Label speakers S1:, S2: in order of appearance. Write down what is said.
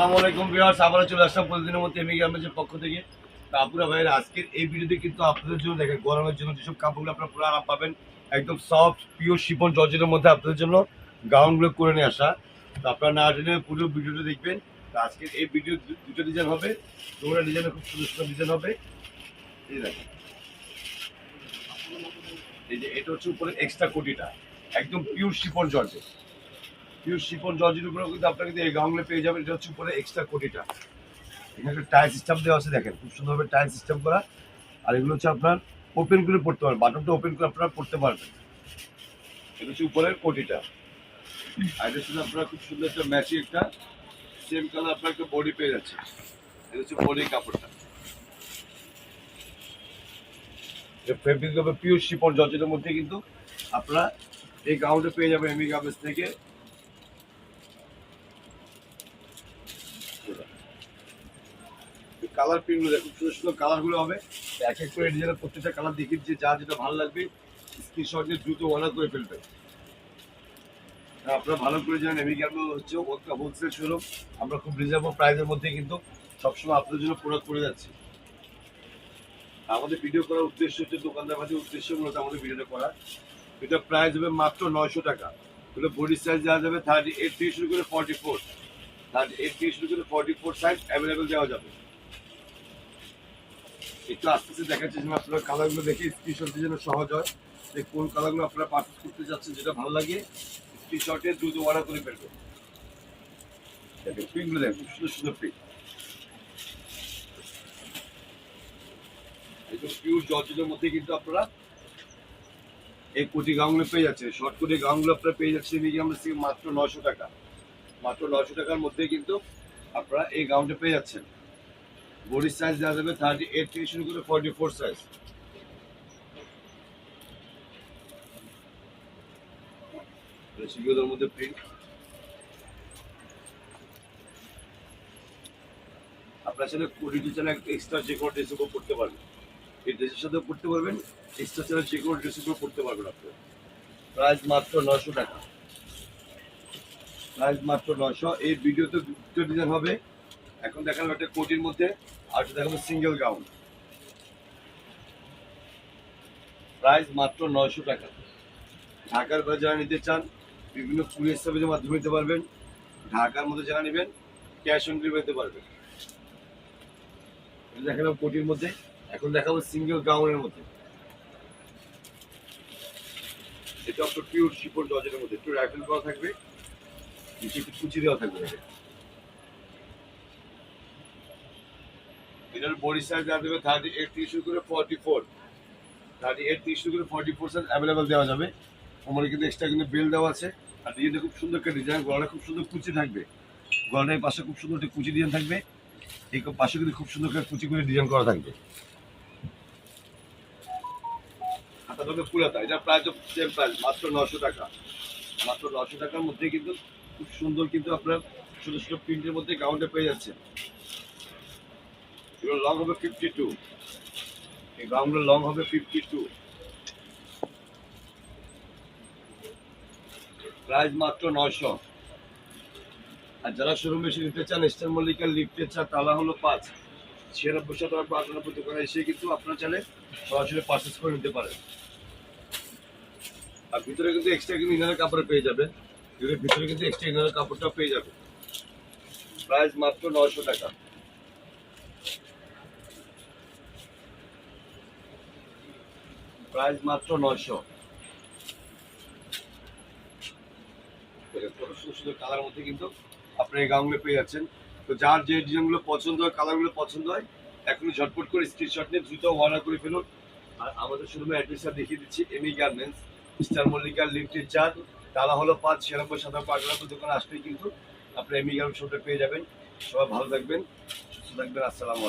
S1: আসসালামু আলাইকুম ভিউয়ার্স, আবারও চলে আসলাম প্রতিদিনের মধ্যে এমনি গ্রামের পক্ষ থেকে। তা আপুরা ভাইয়ের আজকের এই ভিডিওতে কিন্তু আপনাদের জন্য, দেখেন, গরমের জন্য যেসব কাপড়গুলো আপনারা পুরো আরাম পাবেন, একদম সফট পিওর শিপন জর্জেটের মধ্যে আপনাদের জন্য গাউনগুলো করে নিয়ে আসা। তো আপনারা না জেনে পুরো ভিডিওটা দেখবেন। তো আজকের এই ভিডিও দুটো ডিজাইন হবে, দুটো ডিজাইনে খুব সুন্দর সুন্দর হবে। এই দেখেন। এই যে এটা হচ্ছে উপরে এক্সট্রা কোটিটা, একদম pure chiffon georgette. Pure chiffon জর্জের উপরে কিন্তু আপনারা কিন্তু এই গাউনগুলো পেয়ে যাবেন। এটা হচ্ছে উপরে এক্সট্রা কোটিটা। এখানে একটা টায়ার সিস্টেম দেওয়া আছে, দেখেন। খুব সুন্দরভাবে টায়ার সিস্টেম করা। আর এগুলো হচ্ছে আপনার ওপেন করে পড়তে পারবেন। বাটনটা ওপেন করে আপনারা পড়তে পারবেন। এটা হচ্ছে উপরের কোটিটা। আর এটা হচ্ছে আপনারা খুব সুন্দর একটা ম্যাচিং একটা সেম কালার আপনার একটা বডি পেয়ে যাচ্ছে। এটা হচ্ছে বডি কাপড়টা। ফেব্রিক পিওর শিপন জর্জেটের মধ্যে কিন্তু আপনারা এই গাউনটা পেয়ে যাবেন এমি গার্মেন্টস থেকে। কালার প্রিন্টগুলো দেখুন, সুন্দর সুন্দর কালারগুলো হবে। এক এক করে ডিজাইনের প্রত্যেকটা কালার দেখি যে যা যেটা ভালো লাগবে স্ক্রিনশট দিয়ে দ্রুত অর্ডার করে ফেলবে। আপনারা ভালো করে জানেন এমি গ্যাম্বো হচ্ছে হোলসেল শোরুম আমরা খুব রিজনেবল প্রাইসের মধ্যে কিন্তু সবসময় আপনাদের জন্য প্রোডাক্ট করে যাচ্ছি। আমাদের ভিডিও করার উদ্দেশ্য হচ্ছে, দোকানদার ভাজির উদ্দেশ্য মূলত আমাদের ভিডিওটা করা। এটা প্রাইস হবে মাত্র নয়শো টাকা। এগুলো বডি সাইজ দেওয়া যাবে থার্টি এইট থেকে শুরু করে ফর্টি ফোর থার্টি এইট থেকে শুরু করে ফর্টি ফোর সাইজ অ্যাভেলেবেল দেওয়া যাবে। একটু আস্তে আস্তে দেখাচ্ছি যে আপনারা কালারগুলো দেখে স্ক্রিনশট দিয়ে যেন সহজ হয় যে কোন কালারগুলো আপনারা পারচেস করতে যাচ্ছেন যেটা ভালো লাগে স্ক্রিনশটে দ্রুত অর্ডার করে ফেলবেন সুন্দর সুন্দর মধ্যে কিন্তু আপনারা এই পেয়ে শর্ট আপনারা পেয়ে মাত্র নশো টাকা। মাত্র নশো টাকার কিন্তু আপনারা এই গাউনটা পেয়ে যাচ্ছেন। বডির সাইজ দেওয়া যাবে থার্টি এইট থেকে শুরু করে ফর্টি ফোর সাইজ মধ্যে প্রিন্ট আপনার সাথে চালা এক্সট্রা পারবেন। এই করতে পারবেন এক্সট্রা পারবেন মাত্র নশো টাকা। প্রাইস মাত্র নশো ভিডিওতে এখন দেখানো একটা কোটির মধ্যে, আর একটা দেখাবো সিঙ্গেল গাউন প্রাইস মাত্র নয়শো টাকা। ঢাকার বাইরে যারা নিতে চান, বিভিন্ন কুরিয়ার সার্ভিসের মাধ্যমে নিতে পারবেন। ঢাকার মধ্যে যারা নেবেন ক্যাশ অন ডেলিভারি নিতে পারবেন। দেখালাম কোটির মধ্যে। এখন দেখাবো সিঙ্গেল গাউনের মধ্যে। এটা আপনার পিওর শিপন ডজের মধ্যে। একটু রাইফেল করা থাকবে, নিচে একটু কুচি দেওয়া থাকবে। এটার বডি সাইজ দেওয়া দেবে থার্টি এইট থেকে করে ফর্টি ফোর থার্টি এইট থেকে করে ফর্টি ফোর সাইজ অ্যাভেলেবেল দেওয়া যাবে। আমার কিন্তু এক্সট্রা কিন্তু বেল দেওয়া আছে। আর ডিজাইনটা খুব সুন্দর একটা ডিজাইন গলাটা খুব সুন্দর কুচি থাকবে। গলাটার পাশে খুব সুন্দর একটা কুচি ডিজাইন থাকবে। এই পাশে কিন্তু খুব সুন্দর করে কুচি করে ডিজাইন করা থাকবে। হাতাটা পুরাতা এটা প্রাইস সেম প্রাইস মাত্র নশো টাকা। মাত্র নশো টাকার মধ্যে কিন্তু খুব সুন্দর কিন্তু আপনার ছোটো ছোটো প্রিন্টের মধ্যে গাউনটা পেয়ে যাচ্ছেন। এগুলো লং হবে ফিফটি টু এই গাউনগুলো লং হবে ফিফটি টু প্রাইস মাত্র নয়শো। আর যারা শোরুমে এসে নিতে চান ইস্টার্ন মল্লিকার লিফটের চা তালা হলো পাঁচ। ছিয়ানব্বই শত টাকা আটানব্বই দোকানে এসে কিন্তু আপনারা চাইলে সরাসরি পারচেস করে নিতে পারেন। আর ভিতরে কিন্তু এক্সট্রা কিন্তু ইনারের কাপড় পেয়ে এর ভিতরে কিন্তু এক্সট্রা ইনারের কাপড়টা পেয়ে যাবে। প্রাইস মাত্র নয়শো টাকা। প্রাইস মাত্র নয়শো। সুন্দর কালার মধ্যে কিন্তু আপনি এই গাউনগুলো পেয়ে যাচ্ছেন। তো যার যে ডিজাইনগুলো পছন্দ হয় কালারগুলো পছন্দ হয়, এখনই ঝটপট করে স্ক্রিনশট নিয়ে দ্রুত অর্ডার করে ফেলুন। আর আমাদের শোরুমে অ্যাড্রেসটা দেখিয়ে দিচ্ছি এমি গার্মেন্টস স্টার মল্লিকার লিফটের চার তালা হলো পাঁচ ছিয়ানব্বই সাতানব্বই আটানব্বই দোকানে আসলেই কিন্তু আপনি এমি গার্মেন্টস পেয়ে যাবেন। সবাই ভালো থাকবেন, সুস্থ থাকবেন, আসসালামু